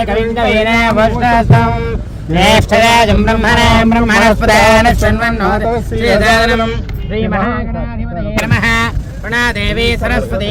गणपतिमहे कविं कवीन वष्टस्तम् ज्येष्ठराजं ब्रह्मणे ब्रह्मणस्पदान शृण्वन्नोति श्रीदानम् श्रीमहागणाधिपतये नमः प्रणदेवी सरस्वती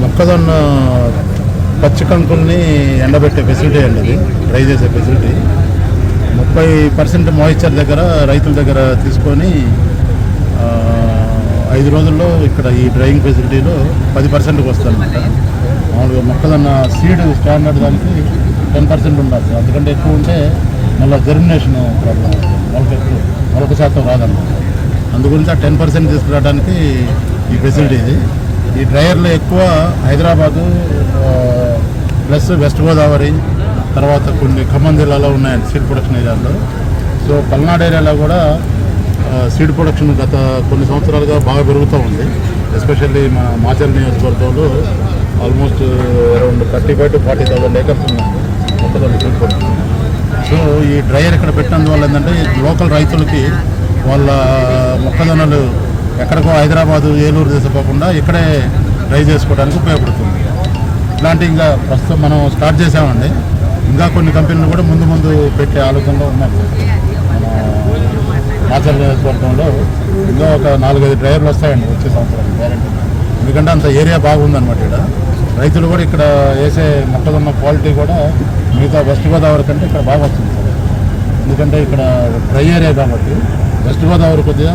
మొక్కజొన్న పచ్చి కంకుల్ని ఎండబెట్టే ఫెసిలిటీ అండి ఇది. డ్రై చేసే ఫెసిలిటీ ముప్పై పర్సెంట్ మాయిశ్చర్ దగ్గర రైతుల దగ్గర తీసుకొని ఐదు రోజుల్లో ఇక్కడ ఈ డ్రైవింగ్ ఫెసిలిటీలో పది పర్సెంట్కి వస్తుందన్నమాట మామూలుగా మొక్కదన్న సీడ్ స్టాండర్డ్ దానికి టెన్ పర్సెంట్ ఉండాలి అందుకంటే ఎక్కువ ఉంటే మళ్ళీ జర్మినేషన్ ప్రాబ్లం మొలక ఎక్కువ మొలక శాతం రాదన్నమాట. అందుగురించి ఆ టెన్ పర్సెంట్ తీసుకురావడానికి ఈ ఫెసిలిటీ ఇది. ఈ డ్రైవర్లు ఎక్కువ హైదరాబాదు ప్లస్ వెస్ట్ గోదావరి తర్వాత కొన్ని ఖమ్మం జిల్లాలో ఉన్నాయండి సీడ్ ప్రొడక్షన్ ఏరియాలో. సో పల్నాడు ఏరియాలో కూడా సీడ్ ప్రొడక్షన్ గత కొన్ని సంవత్సరాలుగా బాగా పెరుగుతూ ఉంది. ఎస్పెషల్లీ మా మాచల్ నియోజకవర్గంలో almost around thirty five to forty thousand acres ఉన్నాయి మొక్కజొన్న సీడ్ ప్రొడక్షన్ సో ఈ డ్రైయర్ ఇక్కడ పెట్టినందువల్ల ఏంటంటే ఈ లోకల్ రైతులకి వాళ్ళ మొక్కజొన్నలు ఎక్కడికో హైదరాబాదు ఏలూరు తీసుకోకుండా ఇక్కడే డ్రై చేసుకోవడానికి ఉపయోగపడుతుంది. ఇట్లాంటి ఇంకా ప్రస్తుతం మనం స్టార్ట్ చేసామండి ఇంకా కొన్ని కంపెనీలు కూడా ముందు ముందు పెట్టే ఆలోచనలో ఉన్నాం. మాచల్ నియోజకవర్గంలో ఇంకా ఒక నాలుగైదు డ్రైవర్లు వస్తాయండి వచ్చే సంవత్సరం గ్యారెంటీ. ఎందుకంటే అంత ఏరియా బాగుందన్నమాట ఇక్కడ. రైతులు కూడా ఇక్కడ వేసే మొక్కజొన్న క్వాలిటీ కూడా మిగతా వెస్ట్ గోదావరి కంటే ఇక్కడ బాగా వస్తుంది సార్. ఎందుకంటే ఇక్కడ డ్రై ఏరియా కాబట్టి వెస్ట్ గోదావరి కొద్దిగా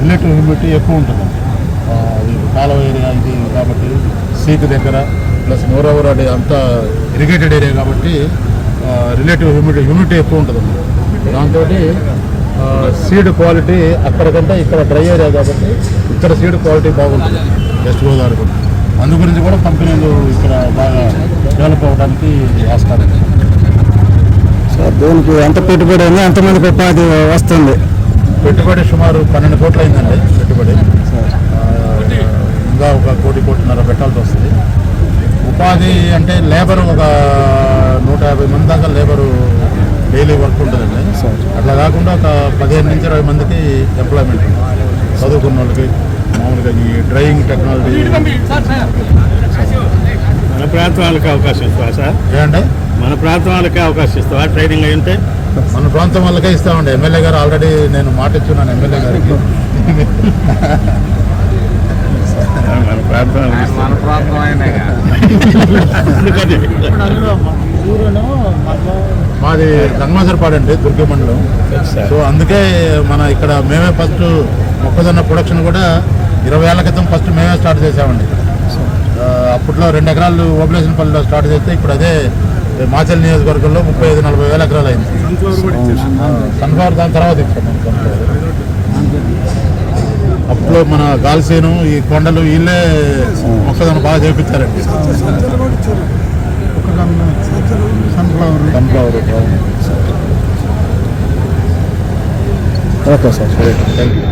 రిలేటివ్ హ్యూమిడిటీ ఎక్కువ ఉంటుంది. అది ఇది కాలువ ఏరియా ఇది కాబట్టి సీక్ దగ్గర ప్లస్ మోరోవర్ అది అంతా ఇరిగేటెడ్ ఏరియా కాబట్టి రిలేటివ్ హ్యూమిడిటీ హ్యూమిడిటీ ఎక్కువ ఉంటుంది దాంతో సీడ్ క్వాలిటీ అక్కడికంటే ఇక్కడ డ్రై ఏరియా కాబట్టి ఇక్కడ సీడ్ క్వాలిటీ బాగుంటుంది. వెస్ట్ గోదావరి కూడా. అందు గురించి కూడా కంపెనీలు ఇక్కడ బాగా డెవలప్ అవ్వడానికి ఆస్కారం ఉంది. సార్ దీనికి ఎంత పెట్టుబడి ఉంది? ఎంతమందికి ఉపాధి వస్తుంది? పెట్టుబడి సుమారు పన్నెండు కోట్లు అయిందండి పెట్టుబడి. ఇంకా ఒక కోటి కోటిన్నర పెట్టాల్సి వస్తుంది. ఉపాధి అంటే లేబర్ ఒక నూట యాభై మంది దాకా లేబరు అట్లా కాకుండా ఒక పదిహేను నుంచి ఇరవై మందికి ఎంప్లాయ్మెంట్ చదువుకున్న వాళ్ళకి మామూలుగా ఈ డ్రైవింగ్ టెక్నాలజీ మన ప్రాంతం వాళ్ళకి అవకాశం ఇస్తావా సార్? ఏంటంటే మన ప్రాంతం వాళ్ళకి అవకాశం ఇస్తావా? ట్రైనింగ్ అయి ఉంటే? మన ప్రాంతం వాళ్ళకే ఇస్తామండి. ఎమ్మెల్యే గారు ఆల్రెడీ నేను మాట ఇచ్చున్నాను ఎమ్మెల్యే గారికి. మన ప్రాంతం. మన ప్రాంతం అయినా అందుకని. మాది ధన్మాసరపాడు అండి దుర్గ మండలం. సో అందుకే మన ఇక్కడ మేమే ఫస్ట్ మొక్కజొన్న ప్రొడక్షన్ కూడా ఇరవై ఏళ్ళ క్రితం ఫస్ట్ మేమే స్టార్ట్ చేసామండి అప్పట్లో రెండు ఎకరాలు ఓబులేషన్ పల్లిలో స్టార్ట్ చేస్తే ఇప్పుడు అదే మాచల్ నియోజకవర్గంలో ముప్పై ఐదు నలభై వేల ఎకరాలు అయింది. సన్ఫ్లవర్ దాని తర్వాత ఇచ్చాం మనం సన్ఫ్లవర్ అప్పుడు మన గాల్సేను ఈ కొండలు వీళ్ళే మొక్కజొన్న బాగా చేపించారండి. సన్ఫ్లవర్ సన్ఫ్లవర్ ఓకే సార్ సరే థ్యాంక్ యూ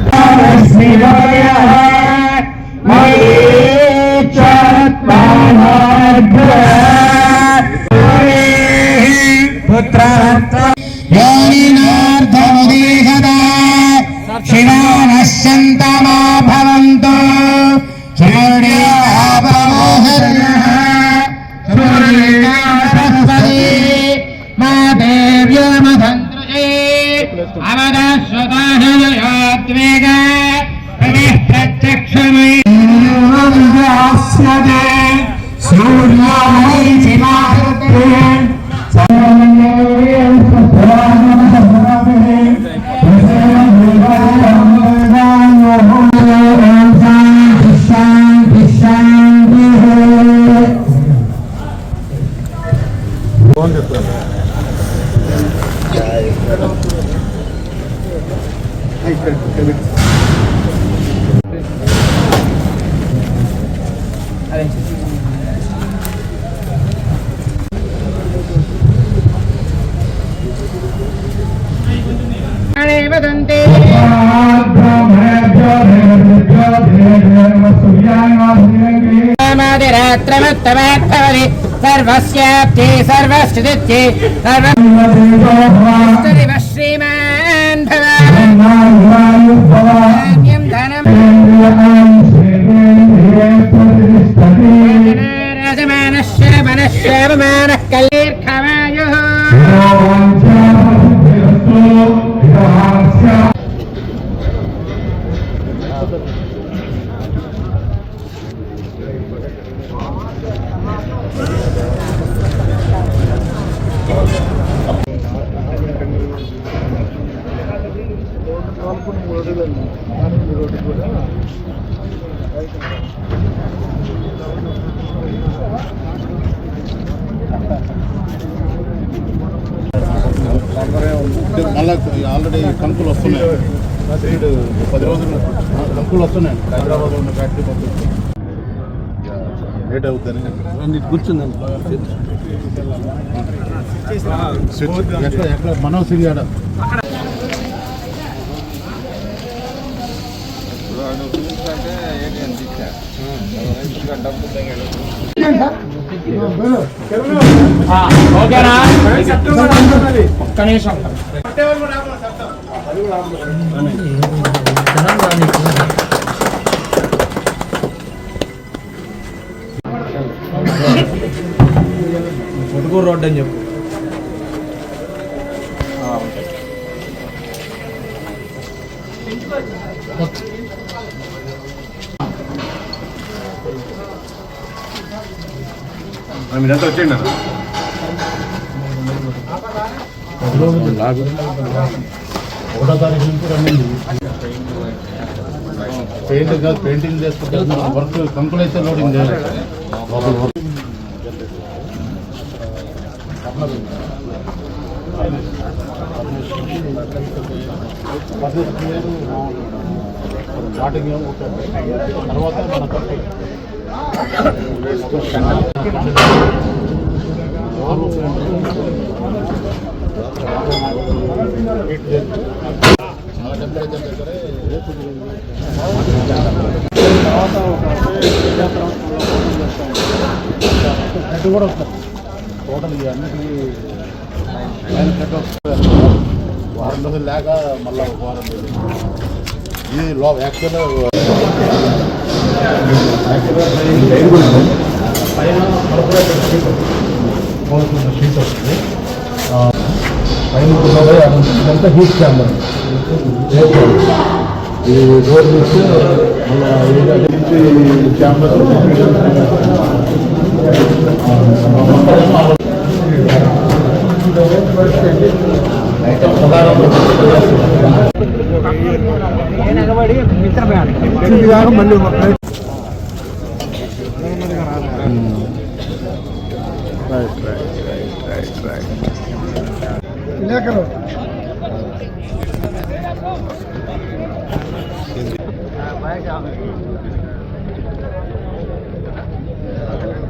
శివానశ్యంతమా వదంతే రాత్రమత్తమాత్మవది సర్వస్యాప్తి సర్వస్థితి సర్వ శ్రీమాన్ భవాన్యం ధనం రాజమానశ్య మనశ్యామమానః కల్లీర్ఘమాయుః ఆల్రెడీ కంకులు వస్తున్నాయి. పది రోజులు కంకులు వస్తున్నాయి. హైదరాబాద్ ఉన్న ఫ్యాక్టరీ మొత్తం. లేట్ అవుతుందని కూర్చుందండి ఎక్కడ ఎక్కడ మనో సిరియాడ ఓకేనా ఒక్క నిమిషం పొట్టుకూరు రోడ్ అని చెప్పు మీరంతా వచ్చేయండి ఒకటో తారీఖు నుంచి రండి పెయింట్ కాదు పెయింటింగ్ చేసుకుంటే వర్క్ కంప్లీట్ అయితే లోడింగ్ చేయాలి లోపల స్టార్టింగ్ తర్వాత మన ఖర్చు. చాలా టెంపరేచర్ దగ్గరే నెట్ కూడా వస్తారు టోటల్ ఇవన్నిటికీ వారం రోజులు లేక మళ్ళీ ఒక వారం రోజులు. ఇది లో యాక్చువల్గా పైన కార్పొరేటర్ షీట్ షీట్ వస్తుంది పైన ఉన్నది హీట్ ఛాంబర్ ఈ రోడ్ నుంచి మళ్ళీ ఛాంబర్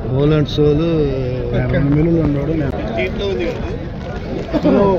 బోలెంట్ సోలు రెండు ఉన్నాడు దీంట్లో ఉంది oh.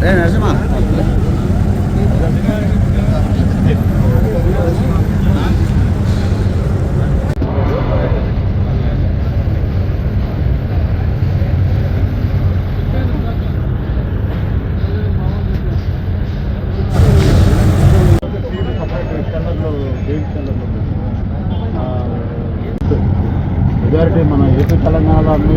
É, né, Zimar? మెజారిటీ మన ఏపీ తెలంగాణలో అన్ని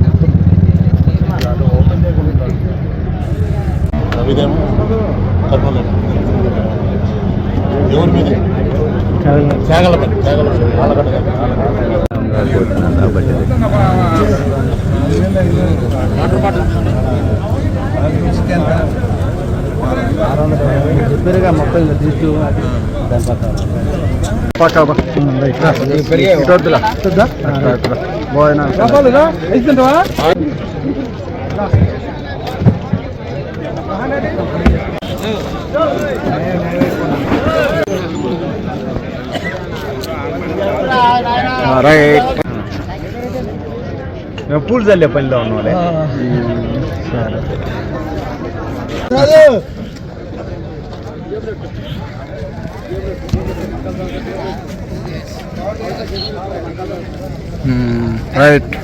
రవిదేమో కర్నూలు ఎవరి మీద? త్యాగలపల్లి ఆలగడ్డ చెప్పారుగా మొత్తం ఇంకా తీసు దాని పక్క పోయినా राईट पूल झाले पण लावून मला राईट